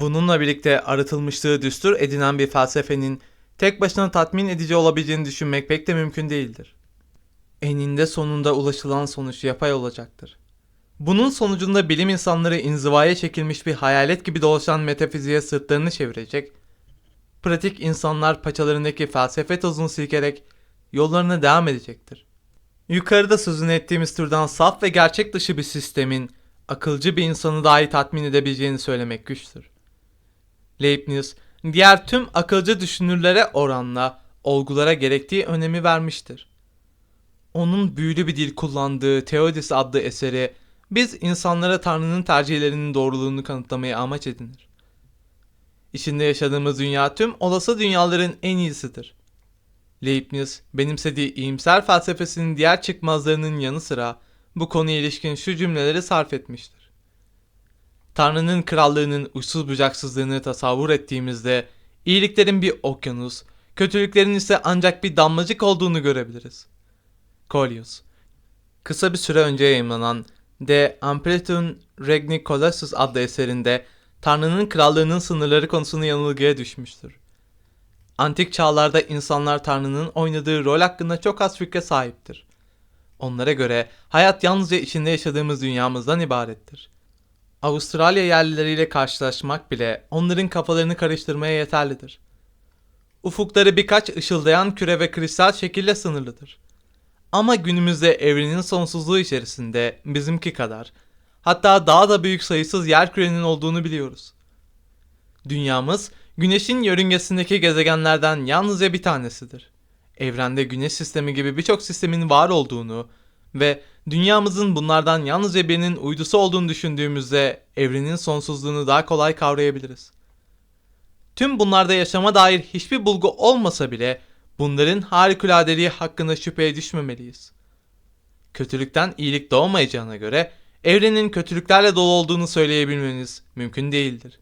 Bununla birlikte arıtılmışlığı düstur edinen bir felsefenin tek başına tatmin edici olabileceğini düşünmek pek de mümkün değildir. Eninde sonunda ulaşılan sonuç yapay olacaktır. Bunun sonucunda bilim insanları inzivaya çekilmiş bir hayalet gibi dolaşan metafiziğe sırtlarını çevirecek, pratik insanlar paçalarındaki felsefe tozunu silkerek yollarına devam edecektir. Yukarıda sözünü ettiğimiz türden saf ve gerçek dışı bir sistemin akılcı bir insanı dahi tatmin edebileceğini söylemek güçtür. Leibniz, diğer tüm akılcı düşünürlere oranla olgulara gerektiği önemi vermiştir. Onun büyülü bir dil kullandığı Theodis adlı eseri biz insanlara Tanrı'nın tercihlerinin doğruluğunu kanıtlamayı amaç edinir. İçinde yaşadığımız dünya tüm olası dünyaların en iyisidir. Leibniz benimsediği iyimser felsefesinin diğer çıkmazlarının yanı sıra bu konuya ilişkin şu cümleleri sarf etmiştir. Tanrı'nın krallığının uçsuz bucaksızlığını tasavvur ettiğimizde iyiliklerin bir okyanus, kötülüklerin ise ancak bir damlacık olduğunu görebiliriz. Coelius Kısa bir süre önce yayımlanan De Amplitum Regni Colossus adlı eserinde Tanrı'nın krallığının sınırları konusunu yanılgıya düşmüştür. Antik çağlarda insanlar Tanrı'nın oynadığı rol hakkında çok az fikre sahiptir. Onlara göre hayat yalnızca içinde yaşadığımız dünyamızdan ibarettir. Avustralya yerlileriyle karşılaşmak bile onların kafalarını karıştırmaya yeterlidir. Ufukları birkaç ışıldayan küre ve kristal şekille sınırlıdır. Ama günümüzde evrenin sonsuzluğu içerisinde bizimki kadar hatta daha da büyük sayısız yer kürenin olduğunu biliyoruz. Dünyamız Güneşin yörüngesindeki gezegenlerden yalnızca bir tanesidir. Evrende güneş sistemi gibi birçok sistemin var olduğunu ve dünyamızın bunlardan yalnızca birinin uydusu olduğunu düşündüğümüzde evrenin sonsuzluğunu daha kolay kavrayabiliriz. Tüm bunlarda yaşama dair hiçbir bulgu olmasa bile bunların harikuladeliği hakkında şüpheye düşmemeliyiz. Kötülükten iyilik doğmayacağına göre evrenin kötülüklerle dolu olduğunu söyleyebilmeniz mümkün değildir.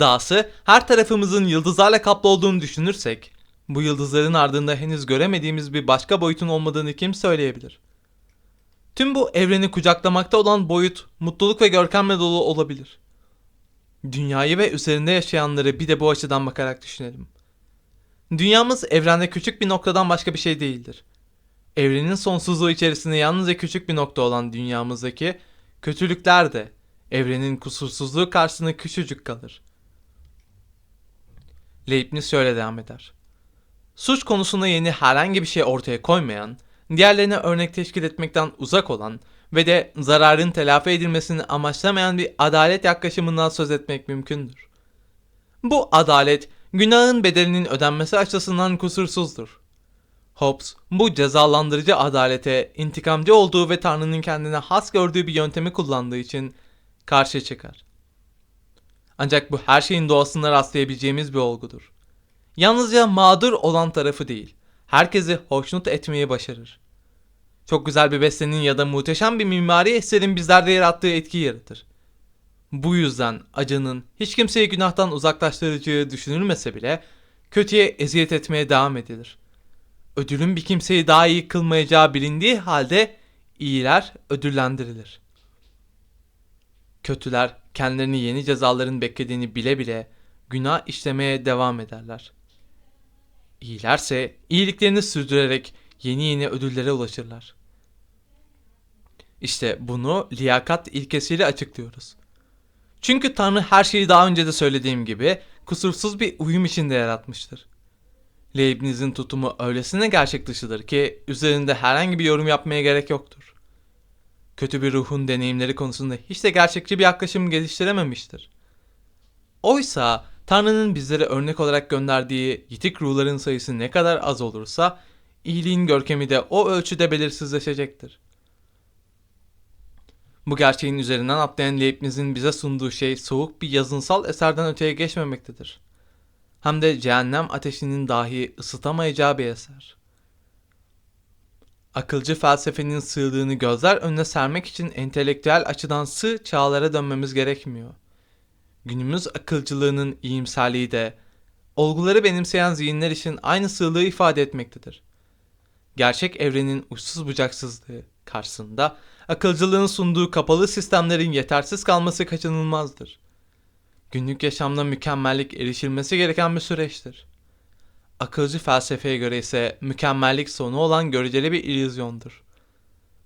Dahası her tarafımızın yıldızlarla kaplı olduğunu düşünürsek, bu yıldızların ardında henüz göremediğimiz bir başka boyutun olmadığını kim söyleyebilir? Tüm bu evreni kucaklamakta olan boyut mutluluk ve görkemle dolu olabilir. Dünyayı ve üzerinde yaşayanları bir de bu açıdan bakarak düşünelim. Dünyamız evrende küçük bir noktadan başka bir şey değildir. Evrenin sonsuzluğu içerisinde yalnızca küçük bir nokta olan dünyamızdaki kötülükler de evrenin kusursuzluğu karşısında küçücük kalır. Leibniz şöyle devam eder. Suç konusunda yeni herhangi bir şey ortaya koymayan, diğerlerine örnek teşkil etmekten uzak olan ve de zararın telafi edilmesini amaçlamayan bir adalet yaklaşımından söz etmek mümkündür. Bu adalet, günahın bedelinin ödenmesi açısından kusursuzdur. Hobbes, bu cezalandırıcı adalete intikamcı olduğu ve Tanrı'nın kendine has gördüğü bir yöntemi kullandığı için karşı çıkar. Ancak bu her şeyin doğasında rastlayabileceğimiz bir olgudur. Yalnızca mağdur olan tarafı değil, herkesi hoşnut etmeyi başarır. Çok güzel bir bestenin ya da muhteşem bir mimari eserin bizlerde yarattığı etki yaratır. Bu yüzden acının hiç kimseyi günahtan uzaklaştırıcı düşünülmese bile kötüye eziyet etmeye devam edilir. Ödülün bir kimseyi daha iyi kılmayacağı bilindiği halde iyiler ödüllendirilir. Kötüler kendilerini yeni cezaların beklediğini bile bile günah işlemeye devam ederler. İyilerse iyiliklerini sürdürerek yeni yeni ödüllere ulaşırlar. İşte bunu liyakat ilkesiyle açıklıyoruz. Çünkü Tanrı her şeyi daha önce de söylediğim gibi kusursuz bir uyum içinde yaratmıştır. Leibniz'in tutumu öylesine gerçek dışıdır ki üzerinde herhangi bir yorum yapmaya gerek yoktur. Kötü bir ruhun deneyimleri konusunda hiç de gerçekçi bir yaklaşım geliştirememiştir. Oysa Tanrı'nın bizlere örnek olarak gönderdiği yitik ruhların sayısı ne kadar az olursa iyiliğin görkemi de o ölçüde belirsizleşecektir. Bu gerçeğin üzerinden atlayan Leibniz'in bize sunduğu şey soğuk bir yazınsal eserden öteye geçmemektedir. Hem de cehennem ateşinin dahi ısıtamayacağı bir eser. Akılcı felsefenin sığdığını gözler önüne sermek için entelektüel açıdan sığ çağlara dönmemiz gerekmiyor. Günümüz akılcılığının iyimserliği de olguları benimseyen zihinler için aynı sığlığı ifade etmektedir. Gerçek evrenin uçsuz bucaksızlığı karşısında akılcılığın sunduğu kapalı sistemlerin yetersiz kalması kaçınılmazdır. Günlük yaşamda mükemmellik erişilmesi gereken bir süreçtir. Akılcı felsefeye göre ise mükemmellik sonu olan göreceli bir illüzyondur.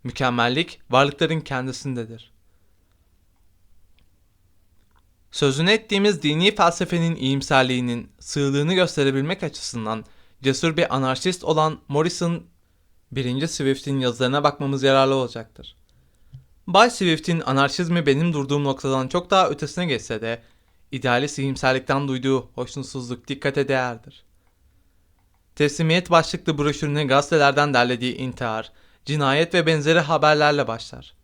Mükemmellik varlıkların kendisindedir. Sözünü ettiğimiz dini felsefenin iyimserliğinin sığlığını gösterebilmek açısından cesur bir anarşist olan Morrison 1. Swift'in yazılarına bakmamız yararlı olacaktır. Bay Swift'in anarşizmi benim durduğum noktadan çok daha ötesine geçse de idealist iyimserlikten duyduğu hoşnutsuzluk dikkate değerdir. Teslimiyet başlıklı broşürünü gazetelerden derlediği intihar, cinayet ve benzeri haberlerle başlar.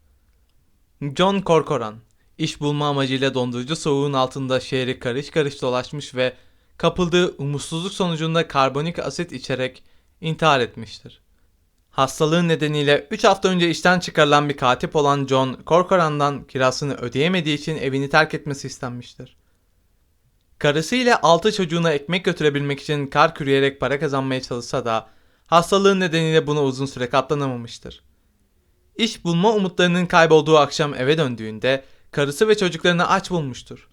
John Corcoran, iş bulma amacıyla dondurucu soğuğun altında şehri karış karış dolaşmış ve kapıldığı umutsuzluk sonucunda karbonik asit içerek intihar etmiştir. Hastalığı nedeniyle 3 hafta önce işten çıkarılan bir katip olan John Corcoran'dan kirasını ödeyemediği için evini terk etmesi istenmiştir. Karısı ile 6 çocuğuna ekmek götürebilmek için kar kürüyerek para kazanmaya çalışsa da hastalığı nedeniyle buna uzun süre katlanamamıştır. İş bulma umutlarının kaybolduğu akşam eve döndüğünde karısı ve çocuklarını aç bulmuştur.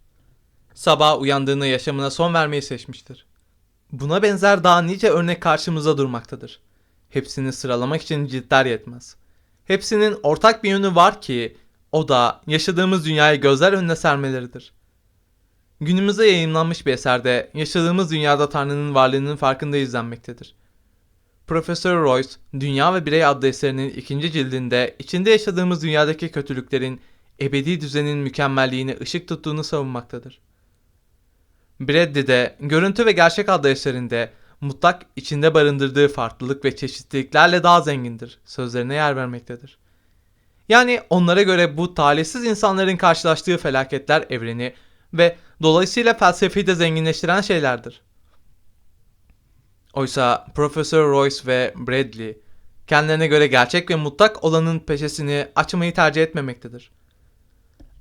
Sabah uyandığında yaşamına son vermeyi seçmiştir. Buna benzer daha nice örnek karşımıza durmaktadır. Hepsini sıralamak için ciltler yetmez. Hepsinin ortak bir yönü var ki o da yaşadığımız dünyayı gözler önüne sermeleridir. Günümüzde yayınlanmış bir eserde yaşadığımız dünyada Tanrı'nın varlığının farkında izlenmektedir. Profesör Royce, Dünya ve Birey adlı eserinin ikinci cildinde içinde yaşadığımız dünyadaki kötülüklerin ebedi düzenin mükemmelliğine ışık tuttuğunu savunmaktadır. Bradley de Görüntü ve Gerçek adlı eserinde mutlak içinde barındırdığı farklılık ve çeşitliliklerle daha zengindir sözlerine yer vermektedir. Yani onlara göre bu talihsiz insanların karşılaştığı felaketler evreni ve dolayısıyla felsefeyi de zenginleştiren şeylerdir. Oysa Profesör Royce ve Bradley kendilerine göre gerçek ve mutlak olanın peşesini açmayı tercih etmemektedir.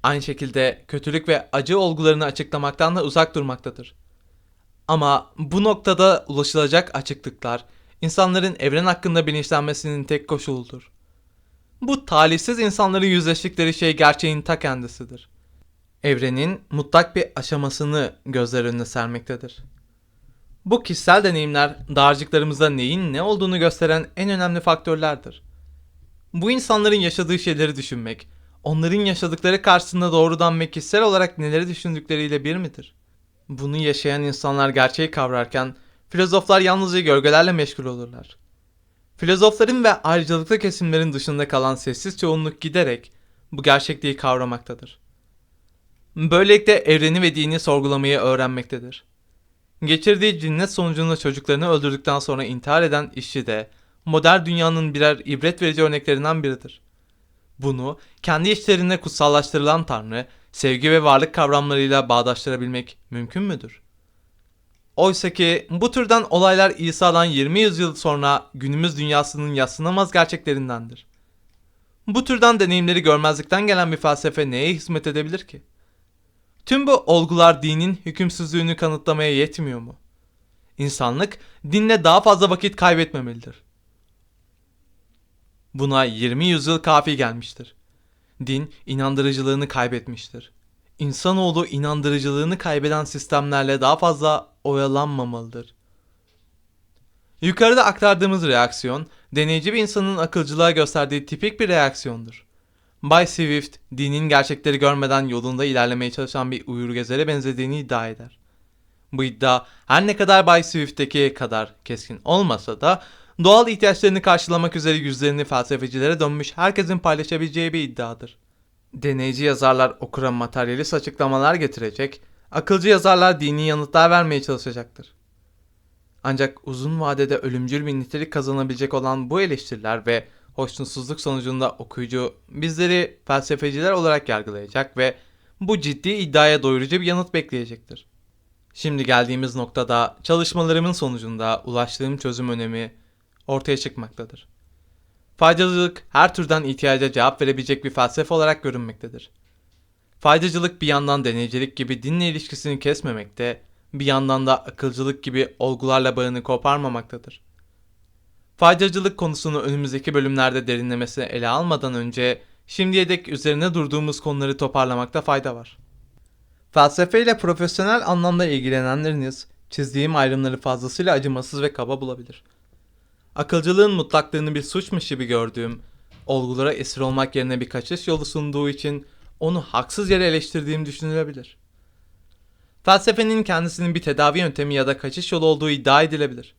Aynı şekilde kötülük ve acı olgularını açıklamaktan da uzak durmaktadır. Ama bu noktada ulaşılacak açıklıklar insanların evren hakkında bilinçlenmesinin tek koşuludur. Bu talihsiz insanların yüzleştikleri şey gerçeğin ta kendisidir. Evrenin mutlak bir aşamasını gözler önüne sermektedir. Bu kişisel deneyimler dağarcıklarımızda neyin ne olduğunu gösteren en önemli faktörlerdir. Bu insanların yaşadığı şeyleri düşünmek, onların yaşadıkları karşısında doğrudan ve kişisel olarak neleri düşündükleriyle bir midir? Bunu yaşayan insanlar gerçeği kavrarken filozoflar yalnızca gölgelerle meşgul olurlar. Filozofların ve ayrıcalıklı kesimlerin dışında kalan sessiz çoğunluk giderek bu gerçekliği kavramaktadır. Böylelikle evreni ve dini sorgulamayı öğrenmektedir. Geçirdiği cinnet sonucunda çocuklarını öldürdükten sonra intihar eden işçi de modern dünyanın birer ibret verici örneklerinden biridir. Bunu kendi işlerinde kutsallaştırılan Tanrı, sevgi ve varlık kavramlarıyla bağdaştırabilmek mümkün müdür? Oysa ki bu türden olaylar İsa'dan 20 yüzyıl sonra günümüz dünyasının yatsınamaz gerçeklerindendir. Bu türden deneyimleri görmezlikten gelen bir felsefe neye hizmet edebilir ki? Tüm bu olgular dinin hükümsüzlüğünü kanıtlamaya yetmiyor mu? İnsanlık dinle daha fazla vakit kaybetmemelidir. Buna 20 yüzyıl kafi gelmiştir. Din inandırıcılığını kaybetmiştir. İnsanoğlu inandırıcılığını kaybeden sistemlerle daha fazla oyalanmamalıdır. Yukarıda aktardığımız reaksiyon, deneyici bir insanın akılcılığa gösterdiği tipik bir reaksiyondur. Bay Swift, dinin gerçekleri görmeden yolunda ilerlemeye çalışan bir uyur gezere benzediğini iddia eder. Bu iddia her ne kadar Bay Swift'teki kadar keskin olmasa da doğal ihtiyaçlarını karşılamak üzere yüzlerini felsefecilere dönmüş herkesin paylaşabileceği bir iddiadır. Deneyici yazarlar okura materyalist açıklamalar getirecek, akılcı yazarlar dini yanıtlar vermeye çalışacaktır. Ancak uzun vadede ölümcül bir nitelik kazanabilecek olan bu eleştiriler ve hoşnutsuzluk sonucunda okuyucu bizleri felsefeciler olarak yargılayacak ve bu ciddi iddiaya doyurucu bir yanıt bekleyecektir. Şimdi geldiğimiz noktada çalışmalarımın sonucunda ulaştığım çözüm önemi ortaya çıkmaktadır. Faydacılık her türden ihtiyaca cevap verebilecek bir felsefe olarak görünmektedir. Faydacılık bir yandan deneycilik gibi dinle ilişkisini kesmemekte, bir yandan da akılcılık gibi olgularla bağını koparmamaktadır. Faydacılık konusunu önümüzdeki bölümlerde derinlemesine ele almadan önce şimdiye dek üzerine durduğumuz konuları toparlamakta fayda var. Felsefeyle profesyonel anlamda ilgilenenleriniz çizdiğim ayrımları fazlasıyla acımasız ve kaba bulabilir. Akılcılığın mutlaklığını bir suçmuş gibi gördüğüm, olgulara esir olmak yerine bir kaçış yolu sunduğu için onu haksız yere eleştirdiğim düşünülebilir. Felsefenin kendisinin bir tedavi yöntemi ya da kaçış yolu olduğu iddia edilebilir.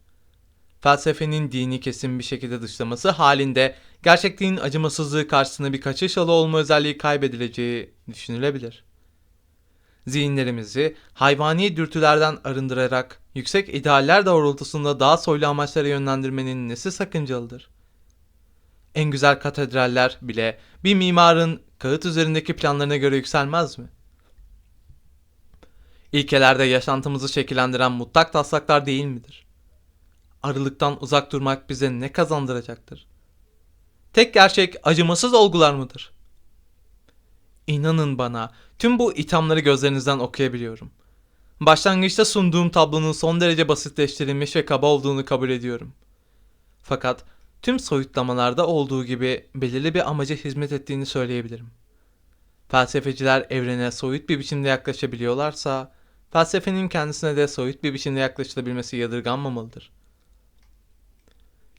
Felsefenin dini kesin bir şekilde dışlaması halinde gerçekliğin acımasızlığı karşısında bir kaçış yolu olma özelliği kaybedileceği düşünülebilir. Zihinlerimizi hayvani dürtülerden arındırarak yüksek idealler doğrultusunda daha soylu amaçlara yönlendirmenin nesi sakıncalıdır? En güzel katedraller bile bir mimarın kağıt üzerindeki planlarına göre yükselmez mi? İlkelerde yaşantımızı şekillendiren mutlak taslaklar değil midir? Arılıktan uzak durmak bize ne kazandıracaktır? Tek gerçek acımasız olgular mıdır? İnanın bana, tüm bu ithamları gözlerinizden okuyabiliyorum. Başlangıçta sunduğum tablonun son derece basitleştirilmiş ve kaba olduğunu kabul ediyorum. Fakat tüm soyutlamalarda olduğu gibi belirli bir amaca hizmet ettiğini söyleyebilirim. Felsefeciler evrene soyut bir biçimde yaklaşabiliyorlarsa, felsefenin kendisine de soyut bir biçimde yaklaşılabilmesi yadırganmamalıdır.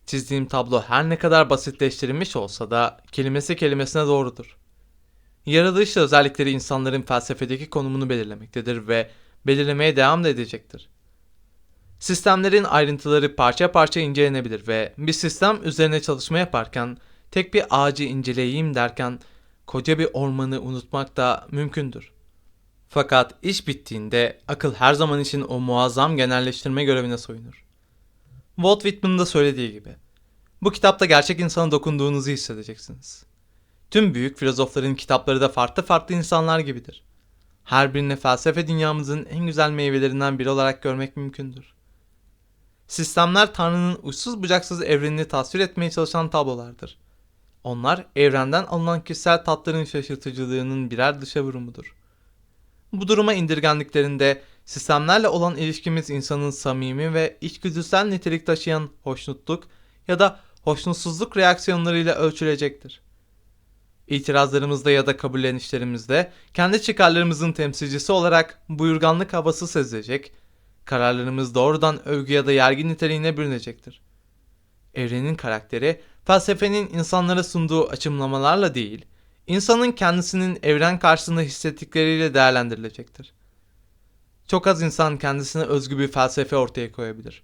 Çizdiğim tablo her ne kadar basitleştirilmiş olsa da kelimesi kelimesine doğrudur. Yaratılış özellikleri insanların felsefedeki konumunu belirlemektedir ve belirlemeye devam da edecektir. Sistemlerin ayrıntıları parça parça incelenebilir ve bir sistem üzerine çalışma yaparken tek bir ağacı inceleyeyim derken koca bir ormanı unutmak da mümkündür. Fakat iş bittiğinde akıl her zaman için o muazzam genelleştirme görevine soyunur. Walt Whitman'ın da söylediği gibi. Bu kitapta gerçek insana dokunduğunuzu hissedeceksiniz. Tüm büyük filozofların kitapları da farklı farklı insanlar gibidir. Her birini felsefe dünyamızın en güzel meyvelerinden biri olarak görmek mümkündür. Sistemler Tanrı'nın uçsuz bucaksız evrenini tasvir etmeye çalışan tablolardır. Onlar evrenden alınan kişisel tatların şaşırtıcılığının birer dışa vurumudur. Bu duruma indirgendiklerinde sistemlerle olan ilişkimiz insanın samimi ve içgüdüsel nitelik taşıyan hoşnutluk ya da hoşnutsuzluk reaksiyonlarıyla ölçülecektir. İtirazlarımızda ya da kabullenişlerimizde kendi çıkarlarımızın temsilcisi olarak buyurganlık havası sezilecek, kararlarımız doğrudan övgü ya da yergi niteliğine bürünecektir. Evrenin karakteri, felsefenin insanlara sunduğu açımlamalarla değil, insanın kendisinin evren karşısında hissettikleriyle değerlendirilecektir. Çok az insan kendisine özgü bir felsefe ortaya koyabilir.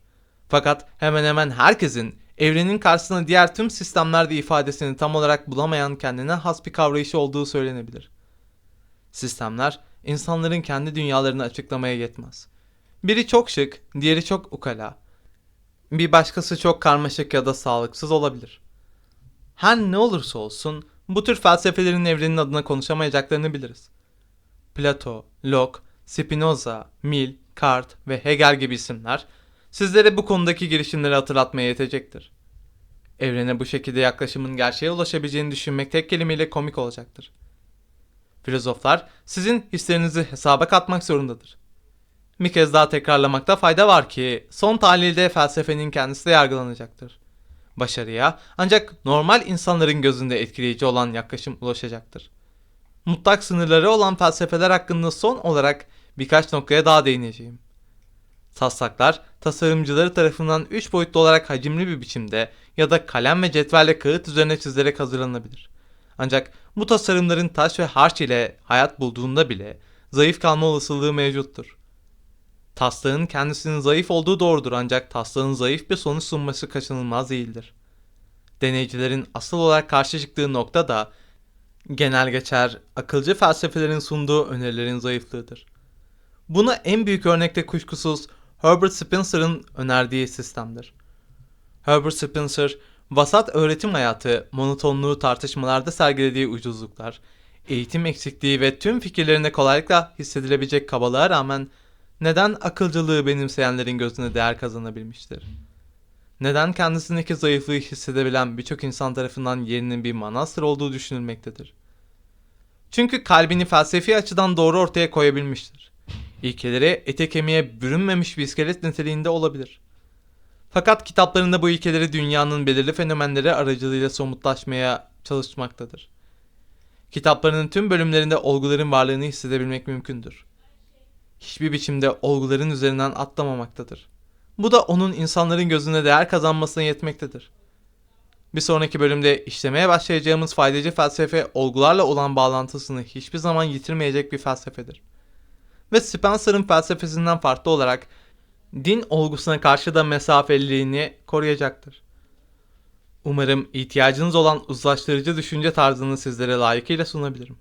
Fakat hemen hemen herkesin evrenin karşısında diğer tüm sistemlerde ifadesini tam olarak bulamayan kendine has bir kavrayışı olduğu söylenebilir. Sistemler insanların kendi dünyalarını açıklamaya yetmez. Biri çok şık, diğeri çok ukala. Bir başkası çok karmaşık ya da sağlıksız olabilir. Her ne olursa olsun bu tür felsefelerin evrenin adına konuşamayacaklarını biliriz. Plato, Locke, Spinoza, Mill, Kant ve Hegel gibi isimler sizlere bu konudaki girişimleri hatırlatmaya yetecektir. Evrene bu şekilde yaklaşımın gerçeğe ulaşabileceğini düşünmek tek kelimeyle komik olacaktır. Filozoflar sizin hislerinizi hesaba katmak zorundadır. Bir kez daha tekrarlamakta fayda var ki son tahlilde felsefenin kendisi de yargılanacaktır. Başarıya ancak normal insanların gözünde etkileyici olan yaklaşım ulaşacaktır. Mutlak sınırları olan felsefeler hakkında son olarak birkaç noktaya daha değineceğim. Taslaklar tasarımcıları tarafından 3 boyutlu olarak hacimli bir biçimde ya da kalem ve cetvelle kağıt üzerine çizilerek hazırlanabilir. Ancak bu tasarımların taş ve harç ile hayat bulduğunda bile zayıf kalma olasılığı mevcuttur. Taslağın kendisinin zayıf olduğu doğrudur ancak taslağın zayıf bir sonuç sunması kaçınılmaz değildir. Deneycilerin asıl olarak karşı çıktığı nokta da genel geçer akılcı felsefelerin sunduğu önerilerin zayıflığıdır. Buna en büyük örnekte kuşkusuz Herbert Spencer'ın önerdiği sistemdir. Herbert Spencer, vasat öğretim hayatı, monotonluğu tartışmalarda sergilediği ucuzluklar, eğitim eksikliği ve tüm fikirlerinde kolaylıkla hissedilebilecek kabalığa rağmen neden akılcılığı benimseyenlerin gözüne değer kazanabilmiştir? Neden kendisindeki zayıflığı hissedebilen birçok insan tarafından yerinin bir manastır olduğu düşünülmektedir? Çünkü kalbini felsefi açıdan doğru ortaya koyabilmiştir. İlkeleri ete kemiğe bürünmemiş bir iskelet niteliğinde olabilir. Fakat kitaplarında bu ilkeleri dünyanın belirli fenomenleri aracılığıyla somutlaşmaya çalışmaktadır. Kitaplarının tüm bölümlerinde olguların varlığını hissedebilmek mümkündür. Hiçbir biçimde olguların üzerinden atlamamaktadır. Bu da onun insanların gözünde değer kazanmasına yetmektedir. Bir sonraki bölümde işlemeye başlayacağımız faydacı felsefe olgularla olan bağlantısını hiçbir zaman yitirmeyecek bir felsefedir. Ve Spencer'ın felsefesinden farklı olarak din olgusuna karşı da mesafeliliğini koruyacaktır. Umarım ihtiyacınız olan uzlaştırıcı düşünce tarzını sizlere layıkıyla sunabilirim.